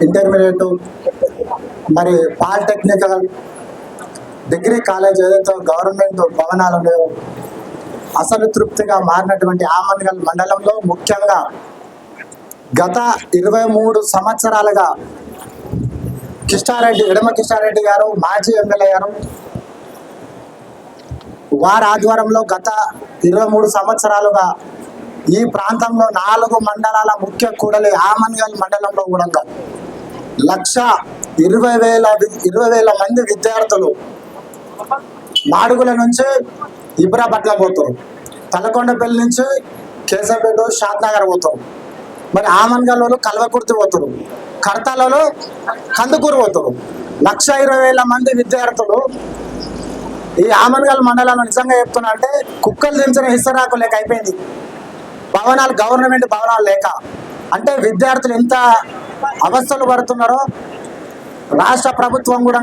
Intermediate మరి polytechnical degree college ఏదైతే government భవనాలు ఉన్నాయో అసంతృప్తిగా మారినటువంటి ఆమన్గల్ మండలంలో ముఖ్యంగా గత ఇరవై మూడు సంవత్సరాలుగా కిష్టారెడ్డి ఎడమ కిష్టారెడ్డి గారు మాజీ ఎమ్మెల్యే గారు వారి ఆధ్వర్యంలో గత ఇరవై మూడు సంవత్సరాలుగా ఈ ప్రాంతంలో నాలుగు మండలాల ముఖ్య కూడలి ఆమన్గల్ మండలంలో కూడా లక్ష ఇరవై వేల ఇరవై వేల మంది విద్యార్థులు మాడుగుల నుంచి ఇబ్రాపట్ల పోతారు. తలకొండపల్లి నుంచి కేశవపేట షాద్నగర్ పోతారు. మరి ఆమన్గల్లో కల్వకుర్తి పోతారు. కడతాలలో కందుకూరు పోతారు. లక్ష ఇరవై వేల మంది విద్యార్థులు ఈ ఆమన్గల్ మండలంలో నిజంగా చెప్తున్నా అంటే కుక్కలు దించిన హిస్సరాకు లేక అయిపోయింది. భవనాలు గవర్నమెంట్ భవనాలు లేక. అంటే విద్యార్థులు ఎంత అవస్థలు పడుతున్నారో రాష్ట్ర ప్రభుత్వం కూడా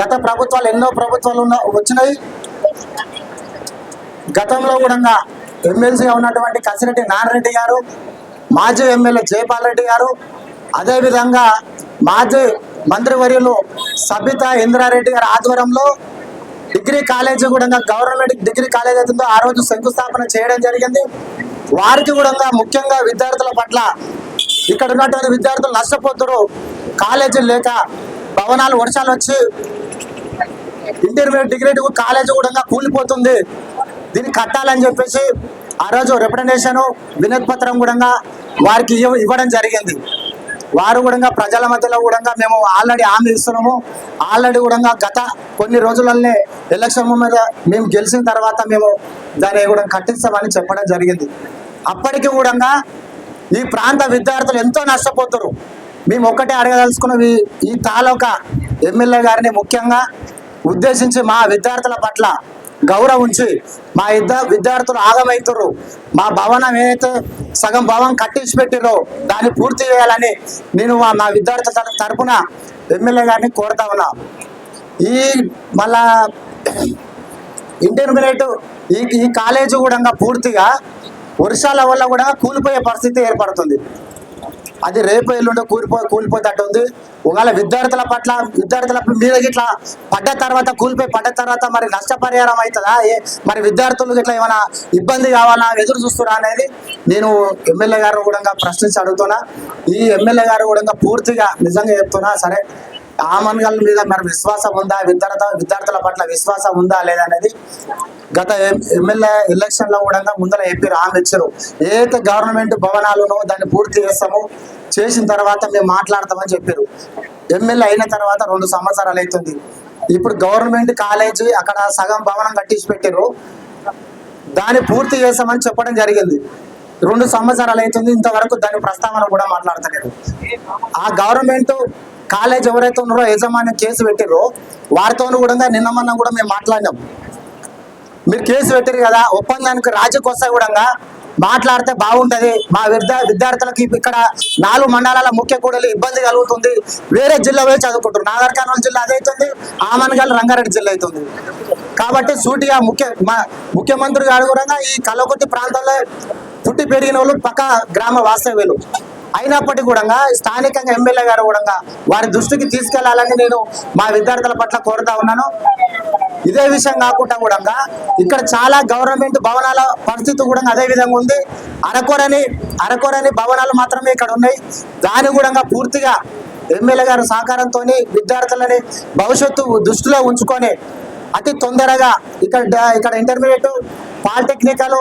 గత ప్రభుత్వాలు ఎన్నో ప్రభుత్వాలు వచ్చినాయి. గతంలో కూడా ఎమ్మెల్సీగా ఉన్నటువంటి కసిరెడ్డి నారాయణరెడ్డి గారు మాజీ ఎమ్మెల్యే జయపాల్ రెడ్డి గారు అదేవిధంగా మాజీ మంత్రివర్యులు సబితా ఇంద్రారెడ్డి గారి ఆధ్వర్యంలో డిగ్రీ కాలేజీ కూడా గవర్నమెంట్ డిగ్రీ కాలేజ్ అవుతుందో ఆ రోజు శంకుస్థాపన చేయడం జరిగింది. వారికి కూడా ముఖ్యంగా విద్యార్థుల పట్ల ఇక్కడ ఉన్నటువంటి విద్యార్థులు నష్టపోతారు కాలేజీలు లేక భవనాలు వర్షాలు వచ్చి ఇంటర్మీడియట్ డిగ్రీ కాలేజీ కూడా కూలిపోతుంది. దీన్ని కట్టాలని చెప్పేసి ఆ రోజు రిప్రజెంటేషన్ వినతి పత్రం కూడా వారికి ఇవ్వడం జరిగింది. వారు కూడా ప్రజల మధ్యలో కూడా మేము ఆల్రెడీ హామీ ఇస్తున్నాము. ఆల్రెడీ కూడా గత కొన్ని రోజులనే ఎలక్షన్ మీద మేము గెలిచిన తర్వాత మేము దాన్ని కూడా కట్టిస్తామని చెప్పడం జరిగింది. అప్పటికి కూడా ఈ ప్రాంత విద్యార్థులు ఎంతో నష్టపోతారు మేము ఒక్కటే అడగదలుచుకున్నవి ఈ తాలూకా ఎమ్మెల్యే గారిని ముఖ్యంగా ఉద్దేశించి మా విద్యార్థుల పట్ల గౌరవం ఉంచి మా ఇద్దరు విద్యార్థులు ఆగమవుతారు మా భవనం ఏదైతే సగం భవనం కట్టించి పెట్టిరో దాన్ని పూర్తి చేయాలని నేను మా మా విద్యార్థుల తరఫున ఎమ్మెల్యే గారిని కోరుతా ఉన్నా. ఈ మళ్ళా ఇంటర్మీడియట్ ఈ ఈ కాలేజీ కూడా పూర్తిగా వర్షాల వల్ల కూడా కూలిపోయే పరిస్థితి ఏర్పడుతుంది. అది రేపు ఎల్లుండో కూలిపో కూలిపోతట్టు ఉంది ఒకవేళ విద్యార్థుల పట్ల విద్యార్థుల మీద ఇట్లా పడ్డ తర్వాత కూలిపోయి పడ్డ తర్వాత మరి నష్టపరిహారం అవుతుందా ఏ మరి విద్యార్థులకు ఇట్లా ఏమైనా ఇబ్బంది కావాలా? ఎదురు చూస్తున్నా అనేది నేను ఎమ్మెల్యే గారు కూడా ప్రశ్నించి అడుగుతున్నా. ఈ ఎమ్మెల్యే గారు కూడా పూర్తిగా నిజంగా చెప్తున్నా సరే. ఆమన్గల్ మీద మరి విశ్వాసం ఉందా? విద్యార్థ విద్యార్థుల పట్ల విశ్వాసం ఉందా లేదా అనేది గత ఎమ్మెల్యే ఎలక్షన్లో కూడా ముందర ఎంపీ హామీ ఇచ్చారు. ఏదైతే గవర్నమెంట్ భవనాలునో దాన్ని పూర్తి చేస్తాము. చేసిన తర్వాత మేము మాట్లాడతామని చెప్పారు. ఎమ్మెల్యే అయిన తర్వాత రెండు సంవత్సరాలు అవుతుంది. ఇప్పుడు గవర్నమెంట్ కాలేజీ అక్కడ సగం భవనం కట్టించి పెట్టారు దాన్ని పూర్తి చేస్తామని చెప్పడం జరిగింది. రెండు సంవత్సరాలు అవుతుంది. ఇంతవరకు దాని ప్రస్తావన కూడా మాట్లాడతలేరు ఆ గవర్నమెంట్ కాలేజ్ ఎవరైతే ఉన్నారో యజమాని కేసు పెట్టిరో వారితో కూడా నిన్న మొన్న కూడా మేము మాట్లాడినాం. మీరు కేసు పెట్టారు కదా ఒప్పందానికి రాజీకి వస్తే కూడా మాట్లాడితే బాగుంటది. మా విద్యా విద్యార్థులకు ఇక్కడ నాలుగు మండలాల ముఖ్య కూడలు ఇబ్బంది కలుగుతుంది. వేరే జిల్లా పోయి చదువుకుంటారు నాగర్ కర్నూలు జిల్లా అదైతుంది ఆమన్గల్ రంగారెడ్డి జిల్లా అవుతుంది. కాబట్టి సూటిగా ముఖ్య మా- ముఖ్యమంత్రి గారు కూడా ఈ కలకొట్టి ప్రాంతంలో పుట్టి పెరిగిన వాళ్ళు పక్క గ్రామ వాస్తవ్యులు. అయినప్పటికీ కూడా స్థానికంగా ఎమ్మెల్యే గారు కూడా వారి దృష్టికి తీసుకెళ్ళాలని నేను మా విద్యార్థుల పట్ల కోరుతా ఉన్నాను. ఇదే విషయం కాకుండా కూడా ఇక్కడ చాలా గవర్నమెంట్ భవనాల పరిస్థితి కూడా అదే విధంగా ఉంది. అరకొరని అరకొరని భవనాలు మాత్రమే ఇక్కడ ఉన్నాయి. దాని కూడా పూర్తిగా ఎమ్మెల్యే గారు సహకారంతో విద్యార్థులని భవిష్యత్తు దృష్టిలో ఉంచుకొని అతి తొందరగా ఇక్కడ ఇక్కడ ఇంటర్మీడియట్ పాలిటెక్నికల్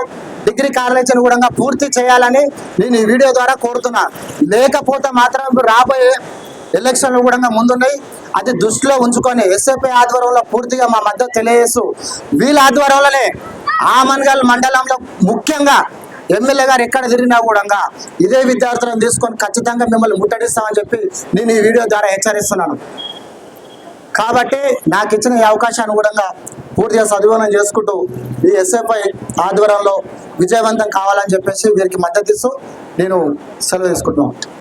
డిగ్రీ కాలేజీని కూడా పూర్తి చేయాలని నేను ఈ వీడియో ద్వారా కోరుతున్నా. లేకపోతే మాత్రం రాబోయే ఎలక్షన్లు కూడా ముందున్నాయి. అది దృష్టిలో ఉంచుకొని ఎస్ఏపీ ఆధ్వర్యంలో పూర్తిగా మా మద్దతు తెలియజేస్తూ వీళ్ళ ఆధ్వర్యంలోనే ఆమన్గల్ మండలంలో ముఖ్యంగా ఎమ్మెల్యే గారు ఎక్కడ తిరిగినా కూడా ఇదే విద్యార్థులను తీసుకొని ఖచ్చితంగా మిమ్మల్ని ముట్టడిస్తామని చెప్పి నేను ఈ వీడియో ద్వారా హెచ్చరిస్తున్నాను. కాబట్టి నాకు ఇచ్చిన ఈ అవకాశాన్ని కూడా పూర్తిగా సద్వినియోగం చేసుకుంటూ ఈ ఎస్ఎఫ్ఐ ఆధ్వర్యంలో విజయవంతం కావాలని చెప్పేసి వీరికి మద్దతు ఇస్తూ నేను సెలవు తీసుకుంటున్నాను